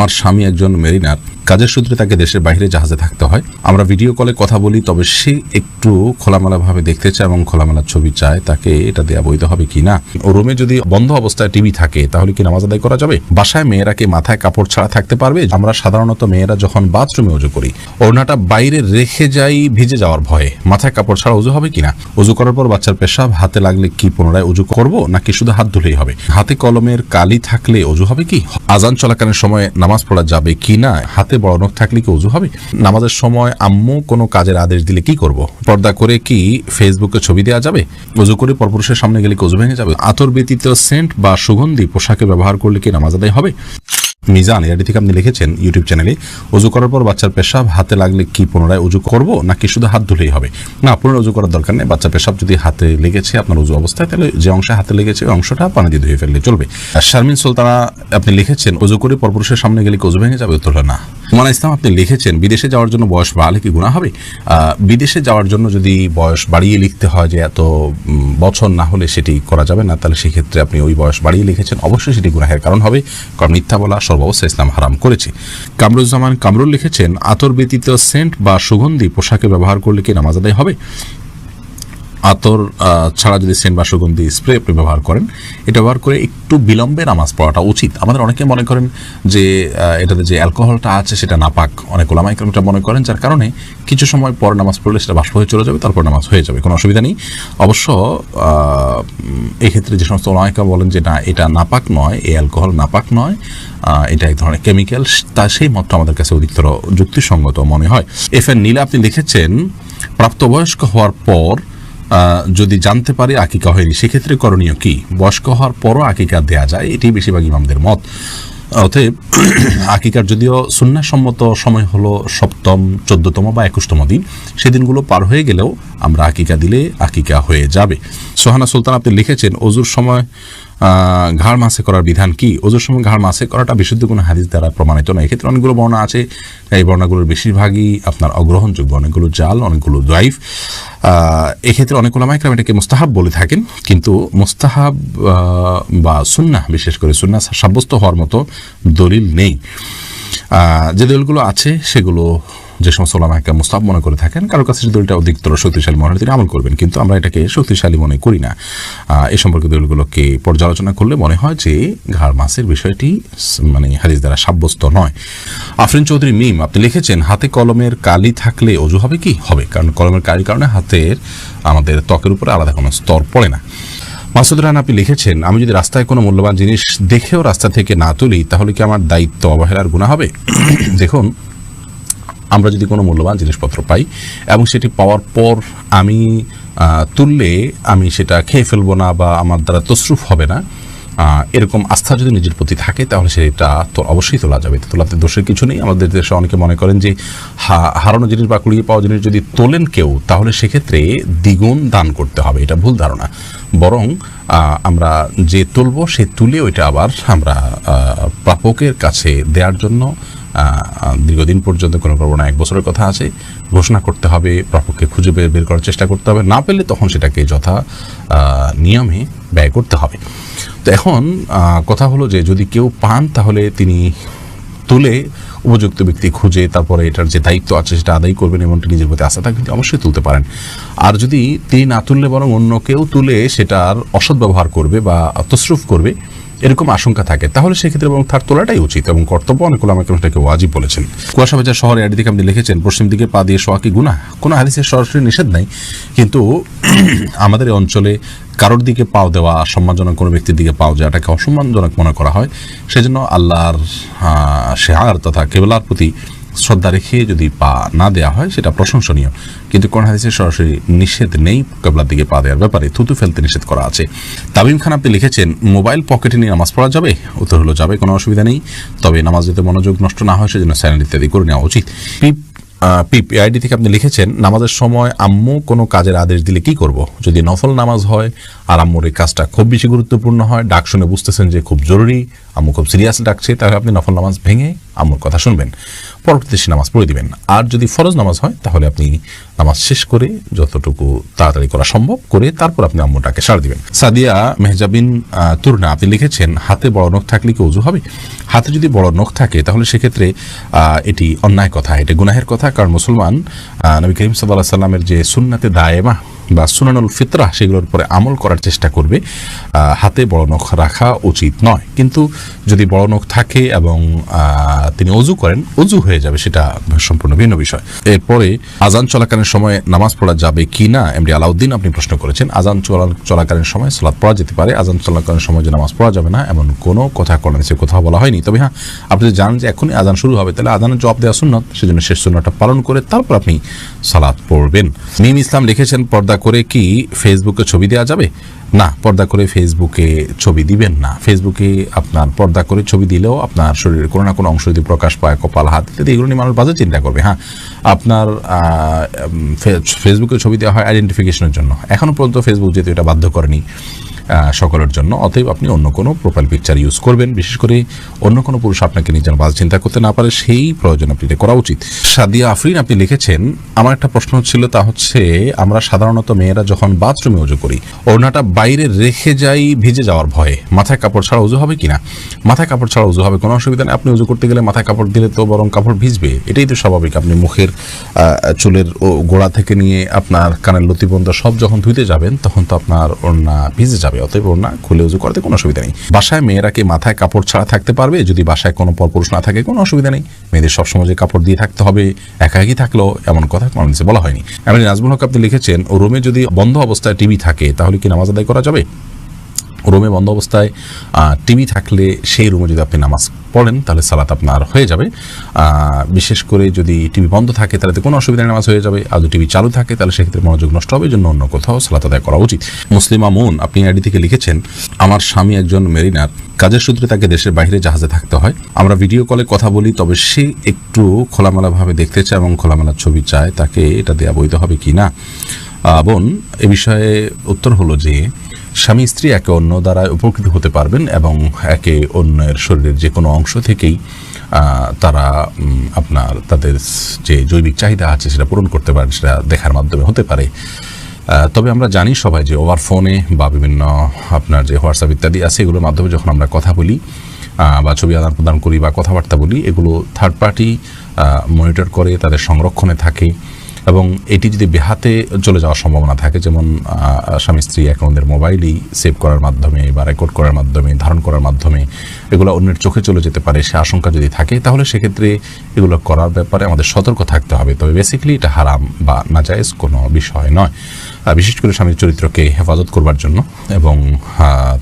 আমার স্বামী একজন মেরিনার। কাজের সূত্রে তাকে দেশের বাইরে জাহাজে থাকতে হয়। আমরা ভিডিও কলে কথা বলি, তবে সে একটু খোলামেলাভাবে দেখতে চায় এবং খোলামেলা ছবি চায়, তাকে এটা দেওয়া বৈধ হবে কি না? রুমে যদি বন্ধ অবস্থায় টিভি থাকে, তাহলে কি নামাজ আদায় করা যাবে? বাসায় মেয়েরা কি মাথায় কাপড় ছাড়া থাকতে পারবে? আমরা সাধারণত মেয়েরা যখন বাথরুমে উজু করি, ওড়নাটা বাইরে রেখে যাই ভিজে যাওয়ার ভয়ে। মাথায় কাপড় ছাড়া উজু হবে কিনা উজু করার পর বাচ্চার পেশাব, হাতে লাগলে কি পুনরায় উজু করব, নাকি শুধু হাত ধুলেই হবে? হাতে কলমের কালি থাকলে উজু হবে কি? আজান চলাকালীন সময় নামাজ পড়া যাবে কি না? হাতে বড় নখ থাকলে কি উজু হবে? নামাজের সময় আম্মু কোনো কাজের আদেশ দিলে কি করব? পর্দা করে কি ফেসবুকে ছবি দেওয়া যাবে? উজু করে পরপুরুষের সামনে গেলে কি উজু ভেঙে যাবে? আতর ব্যতীত সেন্ট বা সুগন্ধি পোশাকে ব্যবহার করলে কি নামাজ আদায় হবে? মিজান এআডি থেকে আপনি লিখেছেন ইউটিউব চ্যানেলে উজু করার পর বাচ্চার পেশাব হাতে লাগলে কি পুনরায় উজু করব, নাকি শুধু হাত ধুলেই হবে? না, পুনরায় উজু করার দরকার নেই। বাচ্চা পেশাব যদি হাতে লেগেছে, আপনার উজু অবস্থায়, তাহলে যে অংশে হাতে লেগেছে, ওই অংশটা পানি দিয়ে ধুয়ে ফেললে চলবে। আর শারমিন সুলতানা, আপনি লিখেছেন উজু করে পরপুরুষের সামনে গেলে কি উজু ভেঙে যাবে? উত্তর না। মানা ইসলাম, আপনি লিখেছেন, বিদেশে যাওয়ার জন্য বয়স বাড়ালে কি গুণা হবে? বিদেশে যাওয়ার জন্য যদি বয়স বাড়িয়ে লিখতে হয় যে এত বছর না হলে সেটি করা যাবে না, তাহলে সেক্ষেত্রে আপনি ওই বয়স বাড়িয়ে লিখেছেন, অবশ্যই সেটি গুনাহের কারণ হবে, কারণ মিথ্যা বলা সর্বাবস্থা ইসলাম হারাম করেছে। কামরুজ্জামান কামরুল লিখেছেন, আতর ব্যতীত সেন্ট বা সুগন্ধি পোশাকে ব্যবহার করলে কি নামাজ আদায় হবে? আতর ছাড়া যদি সেন্ট বা সুগন্ধি স্প্রে আপনি ব্যবহার করেন, এটা ব্যবহার করে একটু বিলম্বে নামাজ পড়াটা উচিত। আমাদের অনেকে মনে করেন যে এটাতে যে অ্যালকোহলটা আছে সেটা নাপাক অনেক ওলামাইকরমটা মনে করেন, যার কারণে কিছু সময় পর নামাজ পড়লে সেটা বাষ্প হয়ে চলে যাবে, তারপর নামাজ হয়ে যাবে, কোনো অসুবিধা নেই। অবশ্য এক্ষেত্রে যে সমস্ত ওলামাইকা বলেন যে, না, এটা নাপাক নয়, এই অ্যালকোহল নাপাক নয় এটা এক ধরনের কেমিক্যাল, তা সেই মতটা আমাদের কাছে অধিকতর যুক্তিসঙ্গত মনে হয়। এফ এন নীলা আপনি লিখেছেন প্রাপ্তবয়স্ক হওয়ার পর যদি জানতে পারে আকিকা হয়নি, সেক্ষেত্রে করণীয় কি? বয়স্ক হওয়ার পরও আকিকা দেয়া যায় এটি বেশিরভাগ ইমামদের মত। অতএব, আকিকার যদিও সুন্নাসম্মত সময় হলো সপ্তম, চোদ্দতম বা একুশতম দিন, সেদিনগুলো পার হয়ে গেলেও আমরা আকিকা দিলে আকিকা হয়ে যাবে। সোহানা সুলতান আপনি লিখেছেন, অজুর সময় ঘাড় মাসে করার বিধান কি? ওজোর সময় ঘাড় মাসে করাটা বিশুদ্ধ কোনো হাদিস দ্বারা প্রমাণিত নয়। এক্ষেত্রে অনেকগুলো বর্ণনা আছে। এই বর্ণাগুলোর বেশিরভাগই আপনার অগ্রহণযোগ্য, অনেকগুলো জাল, অনেকগুলো দোয়াইফ এক্ষেত্রে অনেক ওলামাইকরাম এটাকে মুস্তাহাব বলে থাকেন। কিন্তু মুস্তাহাব বা সুন্নাহ, বিশেষ করে সুন্নাহ সাব্যস্ত হওয়ার মতো দলিল নেই। যে দলিলগুলো আছে সেগুলো যে সমস্ত ওলামাকে মুস্তাব মনে করে থাকেন, কারোর কাছে যে দলিলটা অধিকতর শক্তিশালী মনে হয়, তিনি আমল করবেন। কিন্তু আমরা এটাকে শক্তিশালী মনে করি না। এই সম্পর্কে দলিলগুলোকে পর্যালোচনা করলে মনে হয় যে ঘাড় মাসের বিষয়টি মানে হাদিস দ্বারা সাব্যস্ত নয়। আফরিন চৌধুরী মিম, আপনি লিখেছেন, হাতে কলমের কালি থাকলে অজু হবে কি? হবে, কারণ কলমের কালির কারণে হাতের আমাদের ত্বকের উপরে আলাদা কোনো স্তর পড়ে না। মাসুদ রান, আপনি লিখেছেন, আমি যদি রাস্তায় কোনো মূল্যবান জিনিস দেখেও রাস্তা থেকে না তুলি, তাহলে কি আমার দায়িত্ব অবহেলার গুণা হবে? দেখুন আমরা যদি কোনো মূল্যবান জিনিসপত্র পাই এবং সেটি পাওয়ার পর আমি তুললে আমি সেটা খেয়ে ফেলব না বা আমার দ্বারা তসরুফ হবে না এরকম আস্থা যদি নিজের প্রতি থাকে তাহলে সেটা তো অবশ্যই তোলা যাবে। তোলাতে দোষের কিছু নেই। আমাদের দেশে অনেকে মনে করেন যে হারানো জিনিস বা কুড়িয়ে পাওয়া জিনিস যদি তোলেন কেউ, তাহলে সেক্ষেত্রে দ্বিগুণ দান করতে হবে। এটা ভুল ধারণা। বরং আমরা যে তুলবো সে তুলে ওইটা আবার আমরা প্রাপকের কাছে দেওয়ার জন্য দীর্ঘদিন পর্যন্ত কোনো করব না এক বছরের কথা আছে। ঘোষণা করতে হবে প্রাপককে খুঁজে বের বের করার চেষ্টা করতে হবে। না পেলে তখন সেটাকে যথা নিয়মে ব্যয় করতে হবে। তো এখন কথা হলো যে যদি কেউ পান, তাহলে তিনি তুলে উপযুক্ত ব্যক্তি খুঁজে, তারপরে এটার যে দায়িত্ব আছে সেটা আদায় করবেন এবং নিজের প্রতি আস্থা তিনি অবশ্যই তুলতে পারেন। আর যদি তিনি না তুললে বরং অন্য কেউ তুলে সেটার অসৎ ব্যবহার করবে বা তসরুফ করবে এরকম আশঙ্কা থাকে। তাহলে সেক্ষেত্রে এবং তার তোলাটাই উচিত এবং কর্তব্য। অনেকগুলো আমাকে সেটাকে ওয়াজিব বলেছেন। কুয়াশাবাজার শহরে এটি আপনি লিখেছেন, পশ্চিম দিকে পা দিয়ে শোয়া কি গুণা কোনো হাদিসের সরাসরি নিষেধ নাই। কিন্তু আমাদের অঞ্চলে কারোর দিকে পাও দেওয়া সম্মানজনক কোনো ব্যক্তির দিকে পাও যাওয়াটাকে অসম্মানজনক মনে করা হয়। সেজন্য আল্লাহর সেহার তথা কেবলার প্রতি শ্রদ্ধা রেখে যদি পা না দেওয়া হয়, সেটা প্রশংসনীয়। কিন্তু কোন হাদিসে সরাসরি নিষেধ নেই, কেবলার দিকে পা দেওয়ার ব্যাপারে থুতু ফেলতে নিষেধ করা আছে। তামিম খান আপনি লিখেছেন, মোবাইল পকেটে নিয়ে নামাজ পড়া যাবে? উত্তর হলো, যাবে, কোনো অসুবিধা নেই। তবে নামাজ যাতে মনোযোগ নষ্ট না হয়, সেজন্য স্যানেল ইত্যাদি করে নেওয়া উচিত। পিপ পিপ আইডি থেকে আপনি লিখেছেন, নামাজের সময় আম্মু কোনো কাজের আদেশ দিলে কি করব? যদি নফল নামাজ হয়, আর আম্মুর এই কাজটা খুব বেশি গুরুত্বপূর্ণ হয়, ডাক শুনে বুঝতেছেন যে খুব জরুরি, আম্মু খুব সিরিয়াস ডাকছে, তাহলে আপনি নফল নামাজ ভেঙে আম্মুর কথা শুনবেন। পরবর্তীতে সে নামাজ পড়ে দিবেন। আর যদি ফরজ নামাজ হয়, তাহলে আপনি নামাজ শেষ করে যতটুকু তাড়াতাড়ি করা সম্ভব করে তারপর আপনি আম্মুটাকে সার দিবেন। সাদিয়া মেহজাবিন তুরনা, আপনি লিখেছেন, হাতে বড় নখ থাকলে কি উজু হবে? হাতে যদি বড় নখ থাকে, তাহলে সেক্ষেত্রে এটি অন্যায় কথা, এটি গুনাহের কথা, কারণ মুসলমান নবী করিম সাল্লাহ সাল্লামের যে সুন্নাতে দায়েমা বা সুনানুল ফিতরা সেগুলোর উপরে আমল করার চেষ্টা করবে হাতে বড় নখ রাখা উচিত নয়। কিন্তু যদি বড় নখ থাকে এবং তিনি অজু করেন অজু হয়ে যাবে সেটা সম্পূর্ণ ভিন্ন বিষয়। এরপরে আজান চলাকালীন সময় নামাজ পড়া যাবে কি না, এমডি আলাউদ্দিন আপনি প্রশ্ন করেছেন। আজান চলা, চলাকালীন সময় সালাদ পড়া যেতে পারে আজান চলাকালীন সময় যে নামাজ পড়া যাবে না, এমন কোনো কথা কোরআনে সে কোথাও বলা হয়নি। তবে হ্যাঁ আপনি যদি জানেন যে এখনই আজান শুরু হবে, তাহলে আজানের জবাব দেওয়া সুন্নত। সেজন্য শেষ সুন্নতটা পালন করে তারপর আপনি সালাদ পড়বেন। মিম ইসলাম লিখেছেন পর্দা করে কি ফেসবুকে ছবি দেওয়া যাবে? না, পর্দা করে ফেসবুকে ছবি দিবেন না। ফেসবুকে আপনার পর্দা করে ছবি দিলেও আপনার শরীরের কোনো না কোনো অংশ যদি প্রকাশ পায়, কপাল, হাত, ইত্যাদি, এগুলো নিয়ে মানুষ বাজে চিন্তা করবে হ্যাঁ? আপনার ফেসবুকে ছবি দেওয়া হয় আইডেন্টিফিকেশনের জন্য। এখনও পর্যন্ত ফেসবুক যেহেতু এটা বাধ্য করেনি সকলের জন্য। অতএব আপনি অন্য কোনো প্রোফাইল পিকচার ইউজ করবেন, বিশেষ করে অন্য কোনো পুরুষ আপনাকে নিজের বাজ চিন্তা করতে না পারে, সেই প্রয়োজন আপনি করা উচিত। সাদিয়া আফরিন, আপনি লিখেছেন, আমার একটা প্রশ্ন ছিল তা হচ্ছে, আমরা সাধারণত মেয়েরা যখন বাথরুমে উজু করি, ওড়নাটা বাইরে রেখে যাই ভিজে যাওয়ার ভয়ে। মাথায় কাপড় ছাড়া উজু হবে কিনা? মাথায় কাপড় ছাড়া উজু হবে, কোনো অসুবিধা নেই। আপনি উজু করতে গেলে মাথায় কাপড় দিলে তো বরং কাপড় ভিজবে। এটাই তো স্বাভাবিক। আপনি মুখের চুলের গোড়া থেকে নিয়ে আপনার কানের লতি পর্যন্ত সব যখন ধুইতে যাবেন, তখন তো আপনার ওড়না ভিজে যাবে। অতএব ওনা খুলে উজু করতে কোনো অসুবিধা নেই। বাসায় মেয়েরা কি মাথায় কাপড় ছাড়া থাকতে পারবে? যদি বাসায় কোনো পরপুরুষ না থাকে, কোনো অসুবিধা নেই। মেয়েদের সবসময় যে কাপড় দিয়ে থাকতে হবে, একা একাকি থাকলেও এমন কথা কোনো বলা হয়নি। এমনি নাজমুল হক আপনি লিখেছেন রুমে যদি বন্ধ অবস্থায় টিভি থাকে, তাহলে কি নামাজ আদায় করা যাবে? রুমে বন্ধ অবস্থায় টিভি থাকলে সেই রুমে যদি আপনি নামাজ পড়েন, তাহলে সালাত আপনার হয়ে যাবে। বিশেষ করে যদি টিভি বন্ধ থাকে, তাহলে তো কোনো অসুবিধা নামাজ হয়ে যাবে। আর টিভি চালু থাকে, তাহলে সেক্ষেত্রে মনোযোগ নষ্ট হবে জন্য অন্য কোথাও সালাত আদায় করা উচিত। মুসলিম আমুন, আপনি আইডি থেকে লিখেছেন, আমার স্বামী একজন মেরিনার, কাজের সূত্রে তাকে দেশের বাইরে জাহাজে থাকতে হয়। আমরা ভিডিও কলে কথা বলি, তবে সে একটু খোলামেলাভাবে দেখতে চায় এবং খোলামেলা ছবি চায়, তাকে এটা দেওয়া বৈধ হবে কি না বোন, এ বিষয়ে উত্তর হলো যে স্বামী স্ত্রী একে অন্য দ্বারা উপকৃত হতে পারবেন এবং একে অন্যের শরীরের যে কোনো অংশ থেকেই তারা আপনার তাদের যে জৈবিক চাহিদা আছে সেটা পূরণ করতে পারেন, সেটা দেখার মাধ্যমে হতে পারে। তবে আমরা জানি সবাই যে ওভার ফোনে বা বিভিন্ন আপনার যে হোয়াটসঅ্যাপ ইত্যাদি আছে, এগুলোর মাধ্যমে যখন আমরা কথা বলি বা ছবি আদান প্রদান করি বা কথাবার্তা বলি, এগুলো থার্ড পার্টি মনিটর করে, তাদের সংরক্ষণে থাকে। এবং এটি যদি বেহাতে চলে যাওয়ার সম্ভাবনা থাকে, যেমন স্বামী, স্ত্রী অ্যাকাউন্টের মোবাইলেই সেভ করার মাধ্যমে বা রেকর্ড করার মাধ্যমে, ধারণ করার মাধ্যমে এগুলো অন্যের চোখে চলে যেতে পারে, সে আশঙ্কা যদি থাকে, তাহলে সেক্ষেত্রে এগুলো করার ব্যাপারে আমাদের সতর্ক থাকতে হবে। তবে বেসিক্যালি এটা হারাম বা নাজায়েজ কোনো বিষয় নয়। বিশেষ করে স্বামীর চরিত্রকে হেফাজত করবার জন্য এবং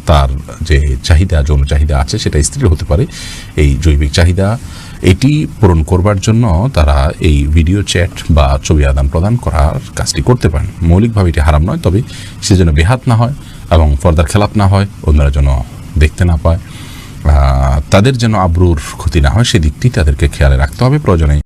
তার যে চাহিদা, যৌন চাহিদা আছে, সেটা স্ত্রীর হতে পারে। এই জৈবিক চাহিদা এটি পূরণ করবার জন্য তারা এই ভিডিও চ্যাট বা ছবি আদান প্রদান করার কাজটি করতে পারেন। মৌলিকভাবে এটি হারাম নয়, তবে সে যেন বেহাত না হয় এবং ফর্দার খেলাপ না হয়, অন্যরা যেন দেখতে না পায়। তাদের যেন আব্রুর ক্ষতি না হয় সেদিকটি তাদেরকে খেয়ালে রাখতে হবে, প্রয়োজনে